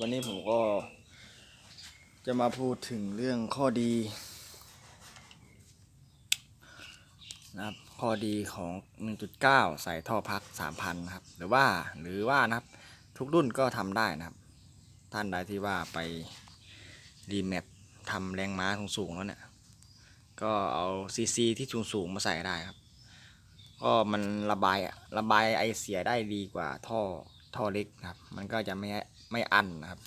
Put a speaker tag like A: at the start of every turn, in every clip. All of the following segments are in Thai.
A: วันนี้ผมก็จะมาพูดถึงเรื่องข้อดีนะครับข้อดีของ 1.9 ใส่ท่อพัก 3,000นะครับ หรือว่าหรือว่านะครับ ทุกรุ่นก็ทำได้นะครับ ท่านใดที่ว่าไปรีแมปทำแรงม้าสูงๆแล้วเนี่ย ก็เอาซีซีที่สูงๆมาใส่ได้ครับ ก็มันระบายระบายไอเสียได้ดีกว่าท่อท่อเล็กนะครับ มันก็จะไม่ไม่อันนะครับ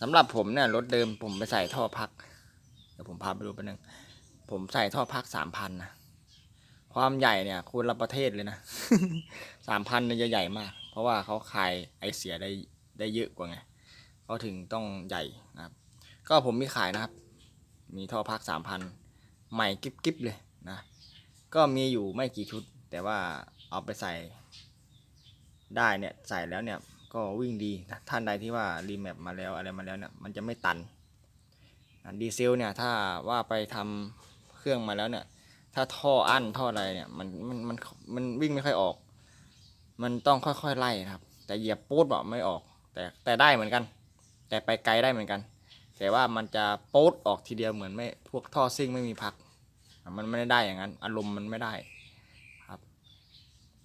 A: สำหรับผมเนี่ยรถเดิมผมไปใส่ท่อพัก เดี๋ยวผมพาไปดูแป๊บนึงผมใส่ท่อพักสามพันนะความใหญ่เนี่ยคูณละประเทศเลยนะสามพันเนี่ยจะใหญ่มาก เพราะว่าเขาคายไอเสียได้ได้เยอะกว่าไงเขาถึงต้องใหญ่นะครับ ก็ผมมีขายนะครับ มีท่อพักสามพันใหม่กิ๊บๆเลยนะ ก็มีอยู่ไม่กี่ชุด แต่ว่าเอาไปใส่ ได้เนี่ยใส่แล้วเนี่ยก็วิ่งดีท่านใดที่ว่ารีแมปมาแล้วอะไรมาแล้วเนี่ยมันจะไม่ตันดีเซลเนี่ยถ้าว่าไปทำเครื่องมาแล้วเนี่ย ถ้าท่ออั้นท่ออะไรเนี่ยมันมันมันมันวิ่งไม่ค่อยออก มันต้องค่อยๆไล่ครับ แต่เหยียบปูดแบบไม่ออก แต่แต่ได้เหมือนกัน แต่ไปไกลได้เหมือนกัน แต่ว่ามันจะป๊ดออกทีเดียวเหมือนไม่พวกท่อซิ่งไม่มีพัก มันไม่ได้อย่างนั้น อารมณ์มันไม่ได้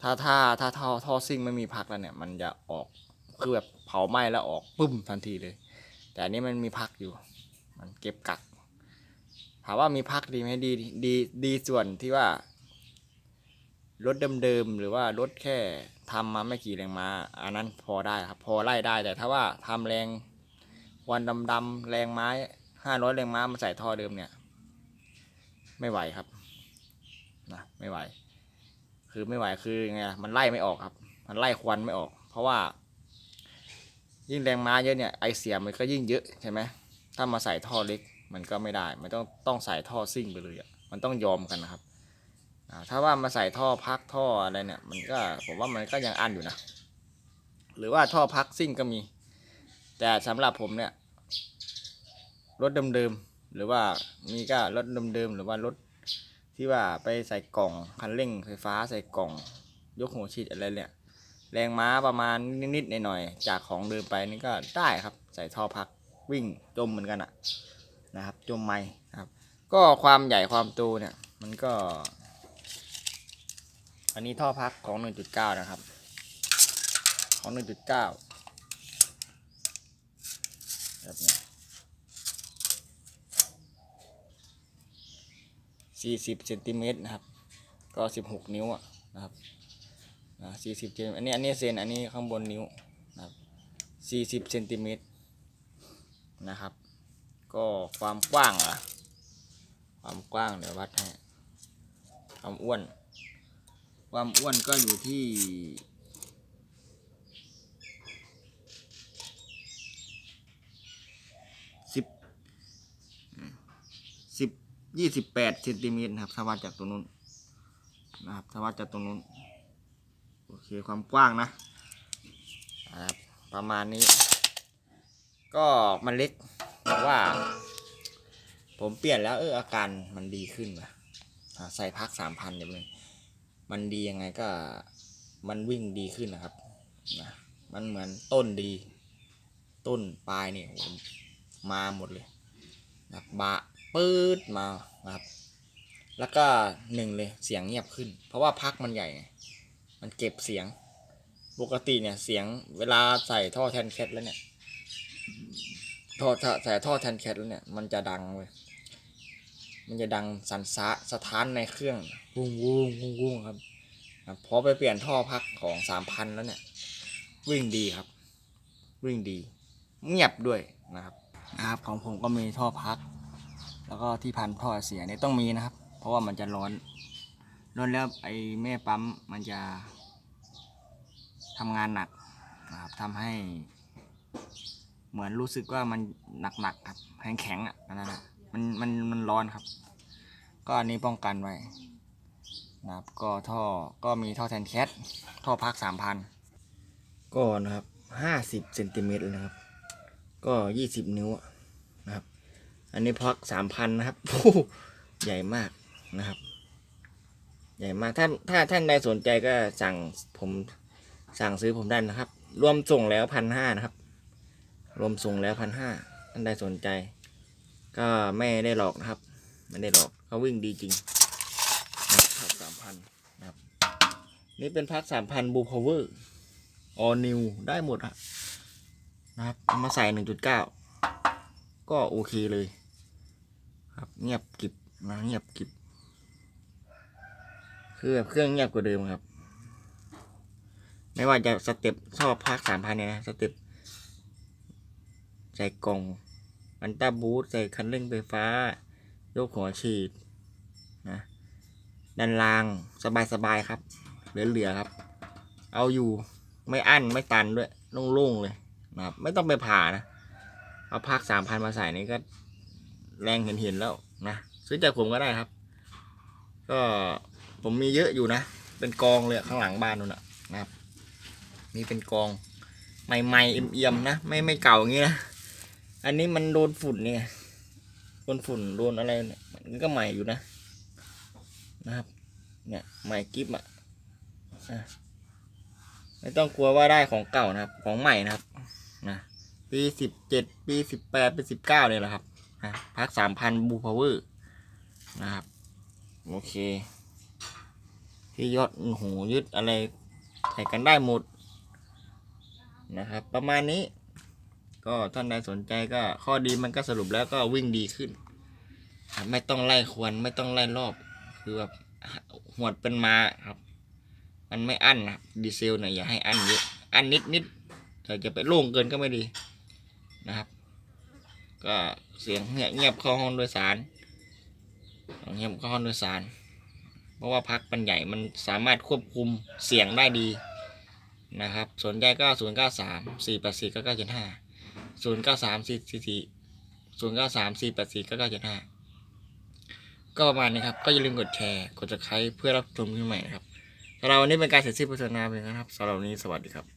A: ถ้าถ้าถ้าท่อท่อซิ่งไม่มีพักแล้วเนี่ย มันจะออกคือแบบเผาไหม้แล้วออกปึ้มทันทีเลย แต่อันนี้มันมีพักอยู่ มันเก็บกักถามว่ามีพักดีไหมดีดีดีส่วนที่ว่ารถเดิมๆหรือว่ารถแค่ทำมาไม่กี่แรงมาอันนั้นพอได้ครับ พอไล่ได้แต่ถ้าว่าทำแรงวันดำๆแรงไม้ห้าร้อยแรงม้ามาใส่ท่อเดิมเนี่ย ไม่ไหวครับนะไม่ไหว คือไม่ไหวคือไงมันไล่ไม่ออกครับ มันไล่ควันไม่ออก เพราะว่า ยิ่งแรงม้าเยอะเนี่ยไอเสียมันก็ยิ่งเยอะใช่ไหมถ้ามาใส่ท่อเล็กมันก็ไม่ได้ มันต้องต้องใส่ท่อซิ่งไปเลยอะมันต้องยอมกันนะครับถ้าว่ามาใส่ท่อพักท่ออะไรเนี่ย มันก็ผมว่ามันก็ยังอันอยู่นะ หรือว่าท่อพักซิ่งก็มี แต่สำหรับผมเนี่ยรถเดิมๆหรือว่ามีก็รถเดิมๆหรือว่ารถ ที่ว่าไปใส่กล่องคันเร่งไฟฟ้าใส่กล่อง ยกหัวฉีดอะไรเนี่ย แรงม้าประมาณนิดๆหน่อยๆจากของเดิมไปนี่ก็ได้ครับ ใส่ท่อพักวิ่งจมเหมือนกันอะนะครับจมไม่ครับ ก็ความใหญ่ความโตเนี่ยมันก็ อันนี้ท่อพักของ 1.9 นะครับ ของ 1.9แบบนี้ 40เซนติเมตรนะครับ ก็16นิ้วอะนะครับนะ40เซนอันนี้อันนี้เซนอันนี้ข้างบนนิ้วนะครับ40เซนติเมตรนะครับ ก็ความกว้างอะความกว้างเดี๋ยววัดให้ความอ้วน ความอ้วนก็อยู่ที่ สิบสิบ ยี่สิบแปดเซนติเมตรนะครับถ้าวัดจากตรงนู้นนะครับถ้าวัดจากตรงนู้นโอเคความกว้างนะครับประมาณนี้ ก็มันเล็กแต่ว่า ผมเปลี่ยนแล้วเอออาการมันดีขึ้นว่ะใส่พักสามพันเดี๋ยวนึงมันดียังไงก็มันวิ่งดีขึ้นนะครับนะมันเหมือนต้นดี ต้นปลายเนี่ยมาหมดเลยนะบะ ปื๊ดมาครับ แล้วก็หนึ่งเลยเสียงเงียบขึ้น เพราะว่าพักมันใหญ่ไงมันเก็บเสียง ปกติเนี่ยเสียงเวลาใส่ท่อแทนแคทแล้วเนี่ยท่อใส่ท่อแทนแคทแล้วเนี่ยมันจะดังเว้ยมันจะดังสันสะสะท้านในเครื่องวุ้งวุ้งวุ้งวุ้งครับพอไปเปลี่ยนท่อพักของสามพันแล้วเนี่ย วิ่งดีครับ วิ่งดี เงียบด้วยนะครับนะครับ ของผมก็มีท่อพัก แล้วก็ที่พันท่อเสียเนี่ยต้องมีนะครับ เพราะว่ามันจะร้อนร้อนแล้วไอ้แม่ปั๊มมันจะทำงานหนักนะครับทำให้ เหมือนรู้สึกว่ามันหนักๆครับแข็งๆอะนั่นนะมันมันมันร้อนครับ ก็อันนี้ป้องกันไว้นะครับก็ท่อก็มีท่อแทนแคทท่อพักสามพันก็นะครับห้าสิบเซนติเมตรเลยนะครับ ก็ยี่สิบนิ้วนะครับ อันนี้พักสามพันนะครับโอ้ใหญ่มากนะครับ ใหญ่มาก ถ้าถ้าท่านใดสนใจก็สั่งผมสั่งซื้อผมได้นะครับ รวมส่งแล้วพันห้านะครับ รวมส่งแล้วพันห้าท่านใดสนใจ ก็ไม่ได้หลอกนะครับ ไม่ได้หลอกเขาวิ่งดีจริงนะครับพักสามพันนะครับ นี่เป็นพักสามพันบูพาวเวอร์ออนิวได้หมดอะนะครับเอามาใส่หนึ่งจุดเก้าก็โอเคเลย ครับ เงียบกิบนะเงียบกิบคือแบบเครื่องเงียบกว่าเดิมครับ ไม่ว่าจะสเต็ปชอบพักสามพันเนี่ยนะสเต็ปใส่กล่องอันต้าบูทใส่คันเร่งไฟฟ้า ยกหัวฉีดนะดันรางสบายๆครับ เหลือๆครับ เอาอยู่ไม่อั้นไม่ตันด้วยโล่งๆเลยนะครับ ไม่ต้องไปผ่านะ เอาพักสามพันมาใส่นี่ก็ แรงเห็นๆแล้วนะซื้อจากผมก็ได้ครับ ก็ผมมีเยอะอยู่นะ เป็นกองเลยข้างหลังบ้านนู่นนะนะครับ มีเป็นกองใหม่ๆเอี่ยมๆนะไม่ไม่เก่าอย่างงี้นะอันนี้มันโดนฝุ่นเนี่ยโดนฝุ่นโดนอะไรเนี่ยมันก็ใหม่อยู่นะ นะครับ เนี่ยใหม่กิฟอะอะไม่ต้องกลัวว่าได้ของเก่านะครับ ของใหม่นะครับนะปีสิบเจ็ดปีสิบแปดปีสิบเก้าเนี่ยแหละครับ นะพักสามพันบูพาวเวอร์นะครับ โอเค ที่ยอดหูยึดอะไรใส่กันได้หมด นะครับ ประมาณนี้ ก็ท่านใดสนใจก็ข้อดีมันก็สรุปแล้วก็วิ่งดีขึ้น ไม่ต้องไล่ควนไม่ต้องไล่รอบ คือแบบหวดเป็นมาครับ มันไม่อั้นนะครับดีเซลเนี่ยอย่าให้อั้นเยอะ อั้นนิดนิดแต่จะไปโล่งเกินก็ไม่ดีนะครับ ก็ เสียงเงียบเงียบเข้าห้องโดยสารเงียบเข้าห้องโดยสาร เพราะว่าพักมันใหญ่มันสามารถควบคุมเสียงได้ดีนะครับสนใจก็ศูนย์เก้าสามสี่แปดสี่เก้าเก้าเจ็ดห้าศูนย์เก้าสามสี่สี่สี่ศูนย์เก้าสามสี่แปดสี่เก้าเก้าเจ็ดห้าก็ประมาณนี้ครับ ก็อย่าลืมกดแชร์ กด subscribe เพื่อรับชมคลิปใหม่นะครับสำหรับวันนี้เป็นการเสร็จสิ้นโฆษณาเพียงนะครับสำหรับวันนี้สวัสดีครับ